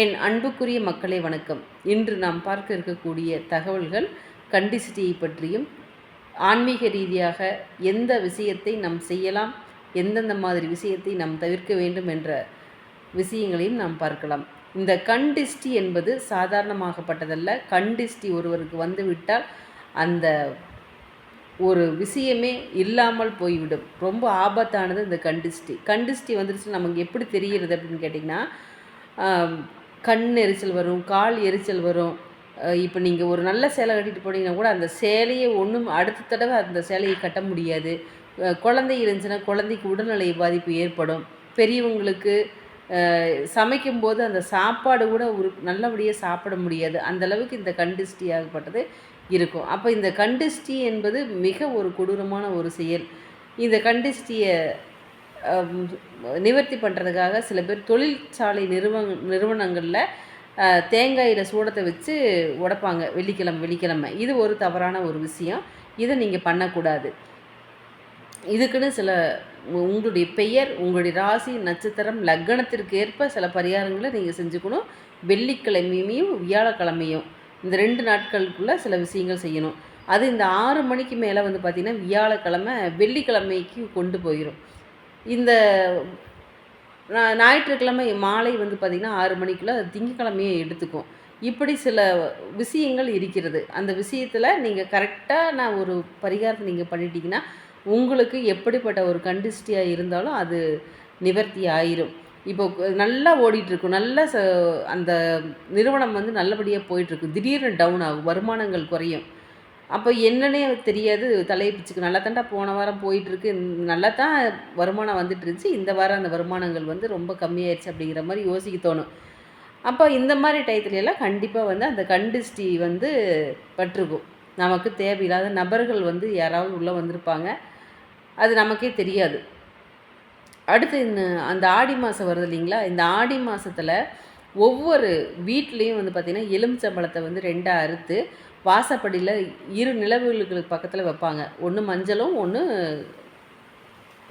என் அன்புக்குரிய மக்களை வணக்கம். இன்று நாம் பார்க்க இருக்கக்கூடிய தகவல்கள் கண்டிசிட்டியை பற்றியும் ஆன்மீக ரீதியாக எந்த விஷயத்தை நாம் செய்யலாம் எந்தெந்த மாதிரி விஷயத்தை நாம் தவிர்க்க வேண்டும் என்ற விஷயங்களையும் நாம் பார்க்கலாம். இந்த கண்டிஷ்டி என்பது சாதாரணமாகப்பட்டதல்ல. கண்டிஷ்டி ஒருவருக்கு வந்துவிட்டால் அந்த ஒரு விஷயமே இல்லாமல் போய்விடும். ரொம்ப ஆபத்தானது இந்த கண்டிஸ்டி கண்டிஸ்டி வந்துருச்சு நமக்கு எப்படி தெரிகிறது அப்படின்னு கேட்டிங்கன்னா கண் எரிச்சல் வரும் கால் எரிச்சல் வரும். இப்போ நீங்கள் ஒரு நல்ல சேலை கட்டிட்டு போனீங்கன்னா கூட அந்த சேலையை ஒன்றும் அடுத்த தடவை அந்த சேலையை கட்ட முடியாது. குழந்தை இருந்துச்சுன்னா குழந்தைக்கு உடல்நிலை பாதிப்பு ஏற்படும். பெரியவங்களுக்கு சமைக்கும்போது அந்த சாப்பாடு கூட ஒரு நல்லபடியாக சாப்பிட முடியாது. அந்தளவுக்கு இந்த கண்டிஷ்டி ஆகப்பட்டது இருக்கும். அப்போ இந்த கண்டிஷ்டி என்பது மிக ஒரு கொடூரமான ஒரு செயல். இந்த கண்டிஷ்டியை நிவர்த்தி பண்ணுறதுக்காக சில பேர் தொழிற்சாலை நிறுவன நிறுவனங்களில் தேங்காயில் சூடத்தை வச்சு உடைப்பாங்க. வெள்ளிக்கிழமை வெள்ளிக்கிழமை. இது ஒரு தவறான ஒரு விஷயம். இதை நீங்கள் பண்ணக்கூடாது. இதுக்குன்னு சில உங்களுடைய பெயர் உங்களுடைய ராசி நட்சத்திரம் லக்னத்திற்கு ஏற்ப சில பரிகாரங்களை நீங்கள் செஞ்சுக்கணும். வெள்ளிக்கிழமையும் வியாழக்கிழமையும். இந்த ரெண்டு நாட்களுக்குள்ளே சில விஷயங்கள் செய்யணும். அது இந்த ஆறு மணிக்கு மேலே வந்து பார்த்திங்கன்னா வியாழக்கிழமை வெள்ளிக்கிழமைக்கு கொண்டு போயிடும் இந்த ஞாயிற்றுக்கிழமை மாலை வந்து பார்த்திங்கன்னா ஆறு மணிக்குள்ளே அது திங்கக்கிழமையே எடுத்துக்கும். இப்படி சில விஷயங்கள் இருக்கிறது. அந்த விஷயத்தில் நீங்கள் கரெக்டாக நான் ஒரு பரிகாரத்தை நீங்கள் பண்ணிட்டீங்கன்னா உங்களுக்கு எப்படிப்பட்ட ஒரு கண்டிஸ்டியாக இருந்தாலும் அது நிவர்த்தி ஆயிரும். இப்போ நல்லா ஓடிட்டுருக்கும். நல்ல ச அந்த நிறுவனம் வந்து நல்லபடியாக போயிட்டுருக்கும். திடீர்னு டவுன் ஆகும். வருமானங்கள் குறையும். அப்போ என்னன்னே தெரியாது. தலையை பிச்சுக்கு நல்லா தாண்டா போன வாரம் போயிட்டுருக்கு. நல்லா தான் வருமானம் வந்துட்டு இருந்துச்சு. இந்த வாரம் அந்த வருமானங்கள் வந்து ரொம்ப கம்மியாயிருச்சு அப்படிங்கிற மாதிரி யோசிக்க தோணும். அப்போ இந்த மாதிரி டயத்துல எல்லாம் கண்டிப்பாக வந்து அந்த கண்டிஸ்டி வந்து பட்டிருக்கும். நமக்கு தேவையில்லாத நபர்கள் வந்து யாராவது உள்ளே வந்திருப்பாங்க. அது நமக்கே தெரியாது. அடுத்து இந்த அந்த ஆடி மாதம் வருது இல்லைங்களா? இந்த ஆடி மாதத்தில் ஒவ்வொரு வீட்லேயும் வந்து பார்த்திங்கன்னா எலுமிச்சம்பழத்தை வந்து ரெண்டாக அறுத்து வாசப்படியில் இரு நிலவுகளுக்கு பக்கத்தில் வைப்பாங்க. ஒன்று மஞ்சளும் ஒன்று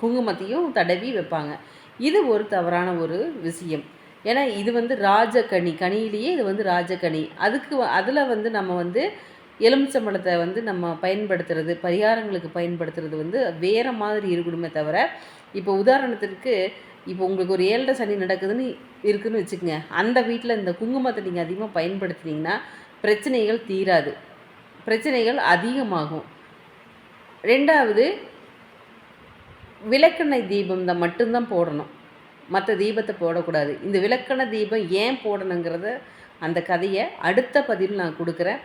குங்குமத்தையும் தடவி வைப்பாங்க. இது ஒரு தவறான ஒரு விஷயம். ஏன்னா இது வந்து ராஜகனி. கனியிலேயே இது வந்து ராஜகனி. அதுக்கு அதில் வந்து நம்ம வந்து எலுமிச்சம்பழத்தை வந்து நம்ம பயன்படுத்துறது பரிகாரங்களுக்கு பயன்படுத்துறது வந்து வேறு மாதிரி இருக்கணுமே தவிர இப்போ உதாரணத்திற்கு இப்போ உங்களுக்கு ஒரு ஏழரை சனி நடக்குதுன்னு இருக்குதுன்னு வச்சுக்கோங்க. அந்த வீட்டில் இந்த குங்குமத்தை நீங்கள் அதிகமாக பயன்படுத்துனீங்கன்னா பிரச்சனைகள் தீராது. பிரச்சனைகள் அதிகமாகும். ரெண்டாவது விளக்கெண்ணெய் தீபம் தான் மட்டும்தான் போடணும். மற்ற தீபத்தை போடக்கூடாது. இந்த விளக்கெண்ணெய் தீபம் ஏன் போடணுங்கிறத அந்த கதையை அடுத்த பதிவில் நான் கொடுக்குறேன்.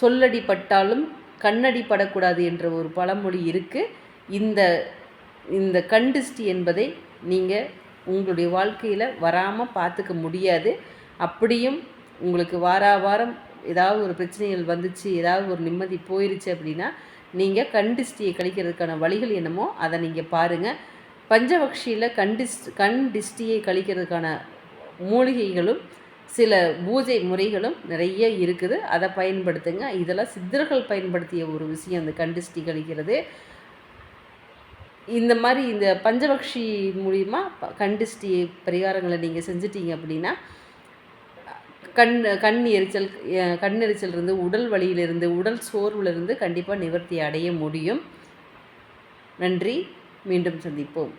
சொல்லடி பட்டாலும் கண்ணடி படக்கூடாது என்ற ஒரு பழமொழி இருக்குது இந்த இந்த கண்டிஸ்டி என்பதை நீங்கள் உங்களுடைய வாழ்க்கையில் வராமல் பார்த்துக்க முடியாது. அப்படியும் உங்களுக்கு வாரா வாரம் ஏதாவது ஒரு பிரச்சனைகள் வந்துச்சு ஏதாவது ஒரு நிம்மதி போயிருச்சு அப்படின்னா நீங்கள் கண்டிஸ்டியை கழிக்கிறதுக்கான வழிகள் என்னமோ அதை நீங்கள் பாருங்கள் பஞ்சபக்ஷியில் கண்டிஸ் கண் டிஸ்டியை கழிக்கிறதுக்கான மூலிகைகளும் சில பூஜை முறைகளும் நிறைய இருக்குது. அதை பயன்படுத்துங்க. இதெல்லாம் சித்தர்கள் பயன்படுத்திய ஒரு விஷயம் அந்த கண்டிஷ்டி கழிக்கிறது. இந்த மாதிரி இந்த பஞ்சபக்ஷி மூலிமா ப- பரிகாரங்களை நீங்கள் செஞ்சிட்டீங்க அப்படின்னா கண் கண் எரிச்சல் கண் எரிச்சல் இருந்து உடல் வலியிலிருந்து உடல் சோர்விலிருந்து கண்டிப்பாக நிவர்த்தி அடைய முடியும். நன்றி. மீண்டும் சந்திப்போம்.